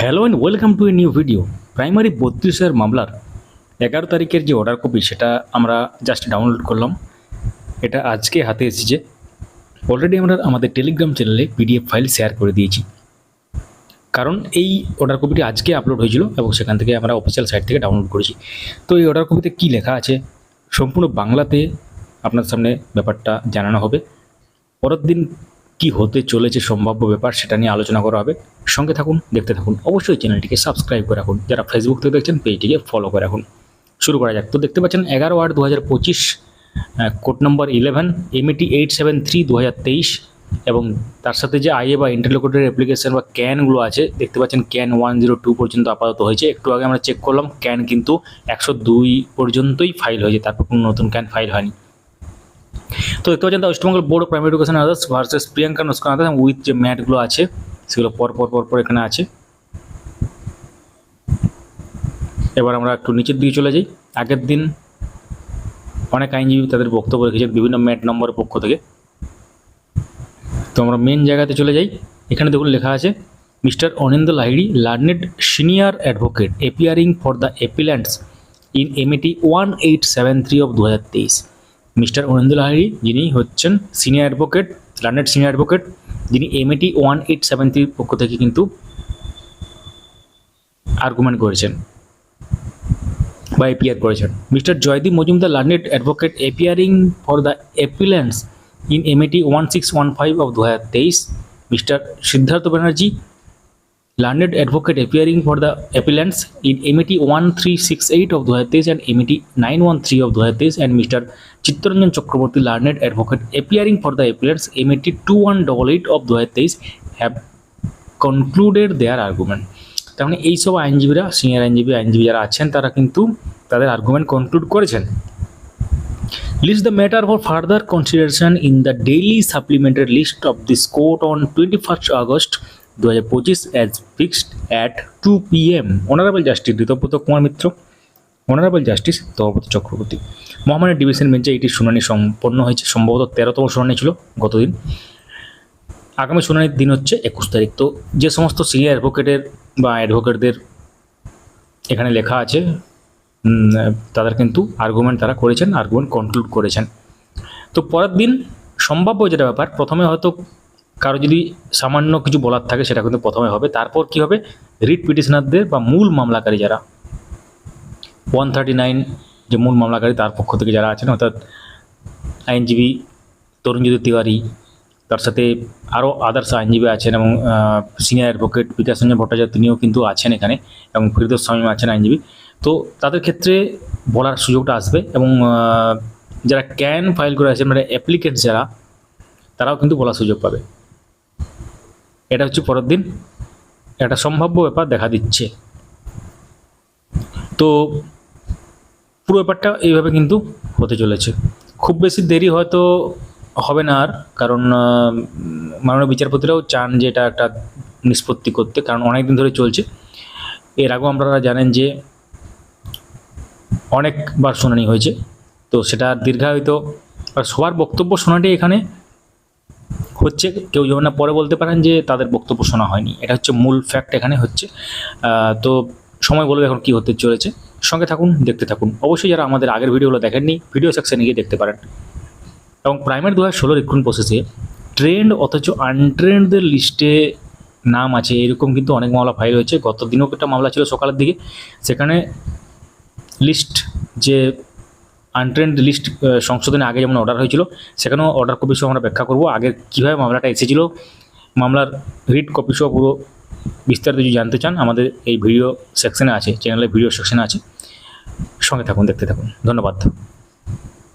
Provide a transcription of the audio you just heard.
Hello and welcome to a new video primary বত্রিশের মামলার এগারো তারিখের যে অর্ডার কপি সেটা আমরা জাস্ট ডাউনলোড করলাম। এটা আজকে হাতে এসেছে। অলরেডি আমরা আমাদের টেলিগ্রাম চ্যানেলে পিডিএফ ফাইল শেয়ার করে দিয়েছি। কারণ এই অর্ডার কপিটি আজকে আপলোড হয়েছিল এবং সেখান থেকে আমরা অফিসিয়াল সাইট থেকে ডাউনলোড করেছি। তো এই অর্ডার কপিতে কী লেখা আছে? সম্পূর্ণ বাংলাতে আপনার সামনে ব্যাপারটা জানানো হবে। পরের দিন কি হতে চলেছে সম্ভাব্য ব্যাপার সেটা নিয়ে আলোচনা করা হবে। সঙ্গে থাকুন, দেখতে থাকুন, অবশ্যই চ্যানেলটিকে সাবস্ক্রাইব করে রাখুন। যারা ফেসবুক থেকে দেখছেন, পেজটিকে ফলো করে রাখুন। শুরু করা যাক। তো দেখতে পাচ্ছেন, এগারো আট দু হাজার পঁচিশ code number eleven MET eight seven three দু হাজার তেইশ এবং তার সাথে যে আইএ বা ইন্টারলোকেটের অ্যাপ্লিকেশন বা ক্যানগুলো আছে, দেখতে পাচ্ছেন ক্যান ওয়ান জিরো টু পর্যন্ত আপাতত হয়েছে। একটু আগে আমরা চেক করলাম ক্যান কিন্তু একশো দুই পর্যন্তই ফাইল হয়েছে, তারপর কোনো নতুন ক্যান ফাইল হয়নি। তো দেখতে পাচ্ছেন West Bengal board of primary education others versus Priyanka নস্কান আদার্স উইথ যে ম্যাটগুলো আছে, সেগুলো পর পর পর পর এখানে আছে। এবার আমরা একটু নিচের দিকে চলে যাই। আগের দিন অনেক আইনজীবী তাদের বক্তব্য রেখেছে বিভিন্ন ম্যাট নম্বরের পক্ষ থেকে। তো আমরা মেন জায়গাতে চলে যাই। এখানে দেখুন লেখা আছে mister Anindya Lahiri learned senior advocate appearing for the appellants in MAT one eight seven three of দু হাজার তেইশ মিস্টার অনিন্দ লাহিড়ি যিনি হচ্ছেন senior advocate learned senior advocate যিনি এমএটি ওয়ান এইট সেভেন থ্রির পক্ষ থেকে কিন্তু আর্গুমেন্ট করেছেন বা এপিয়ার করেছেন। Mister Joydeep Majumdar learned advocate appearing for the appellants in MAT one six one five of দু হাজার তেইশ। Mister Siddhartha Banerjee learned advocate appearing for the appellants in MET 1368 of 2023 and MET 913 of 2023 and Mr. Chittaranjan Chakraborty learned advocate appearing for the appellants MET 2188 of 2023 have concluded their argument তার মানে এইসব আইনজীবীরা senior আইনজীবী আইনজীবী যারা আছেন তারা কিন্তু তাদের আর্গুমেন্ট কনক্লুড করেছেন list the matter for further consideration in the daily supplementary list of this court on twenty first August দু হাজার পঁচিশ as fixed at two P M honourable justice Ritabrata Kumar Mitra honourable justice Tapabrata Chakraborty মহামানের division বেঞ্চে এটির শুনানি সম্পন্ন হয়েছে, সম্ভবত তেরোতম শুনানি ছিল গতদিন। আগামী শুনানির দিন হচ্ছে একুশ তারিখ। তো যে সমস্ত সিনিয়র অ্যাডভোকেটের বা অ্যাডভোকেটদের এখানে লেখা আছে তাদের কিন্তু আর্গুমেন্ট তারা করেছেন আর্গুমেন্ট কনক্লুড করেছেন। তো পরের দিন সম্ভাব্য যেটা ব্যাপার, প্রথমে হয়তো কারও যদি সামান্য কিছু বলার থাকে, সেটা কিন্তু প্রথমে হবে। তারপর কি হবে? রিট পিটিশনারদের বা মূল মামলাকারী যারা, ওয়ান থার্টি নাইন যে মূল মামলাকারী তার পক্ষ থেকে যারা আছেন, অর্থাৎ আইনজীবী তরুণজ্যোতি তিওয়ারি, তার সাথে আরও আদার্স আইনজীবী আছেন এবং সিনিয়র অ্যাডভোকেট বিকাশ রঞ্জন ভট্টাচার্য, তিনিও কিন্তু আছেন এখানে এবং ফরিদুর স্বামী আছেন আইনজীবী। তো তাদের ক্ষেত্রে বলার সুযোগটা আসবে এবং যারা ক্যান ফাইল করে আছেন মানে অ্যাপ্লিকেন্টস যারা, তারাও কিন্তু বলার সুযোগ পাবে। এটা হচ্ছে পরের দিন। একটা সম্ভাব্য ব্যাপার দেখা দিচ্ছে। তো পুরো ব্যাপারটা এইভাবে কিন্তু হতে চলেছে। খুব বেশি দেরি হয়তো হবে না আর, কারণ মাননীয় বিচারপতিরাও চান যে এটা একটা নিষ্পত্তি করতে, কারণ অনেক দিন ধরে চলছে। এর আগেও আপনারা জানেন যে অনেকবার শুনানি হয়েছে। তো সেটা দীর্ঘায়িত সবার বক্তব্য শোনাটি এখানে হচ্ছে, কেউ যেমন না পরে বলতে পারেন যে তাদের বক্তব্য শোনা হয়নি। এটা হচ্ছে মূল ফ্যাক্ট এখানে হচ্ছে। তো সময় বলবে এখন কি হতে চলেছে। সঙ্গে থাকুন, দেখতে থাকুন। অবশ্যই যারা আমাদের আগের ভিডিওগুলো দেখেননি ভিডিও সেকশনে গিয়ে দেখতে পারেন। এবং প্রাইমারি দু হাজার ষোলো রিক্রুট প্রসেসে ট্রেন্ড অথচ আনট্রেন্ডদের লিস্টে নাম আছে। এরকম কিন্তু অনেক মামলা ফাইল হয়েছে। গত দিনও একটা মামলা ছিল সকালের দিকে। সেখানে লিস্ট যে আনট্রেন্ড লিস্ট সংশোধনে আগে যেমন অর্ডার হয়েছিল, সেখানেও অর্ডার কপি সহ আমরা ব্যাখ্যা করব। আগে কীভাবে মামলাটা এসেছিল, মামলার রিড কপি সহ পুরো বিস্তারিত যদি জানতে চান, আমাদের এই ভিডিও সেকশনে আছে চ্যানেলের ভিডিও সেকশনে আছে। সঙ্গে থাকুন, দেখতে থাকুন। ধন্যবাদ।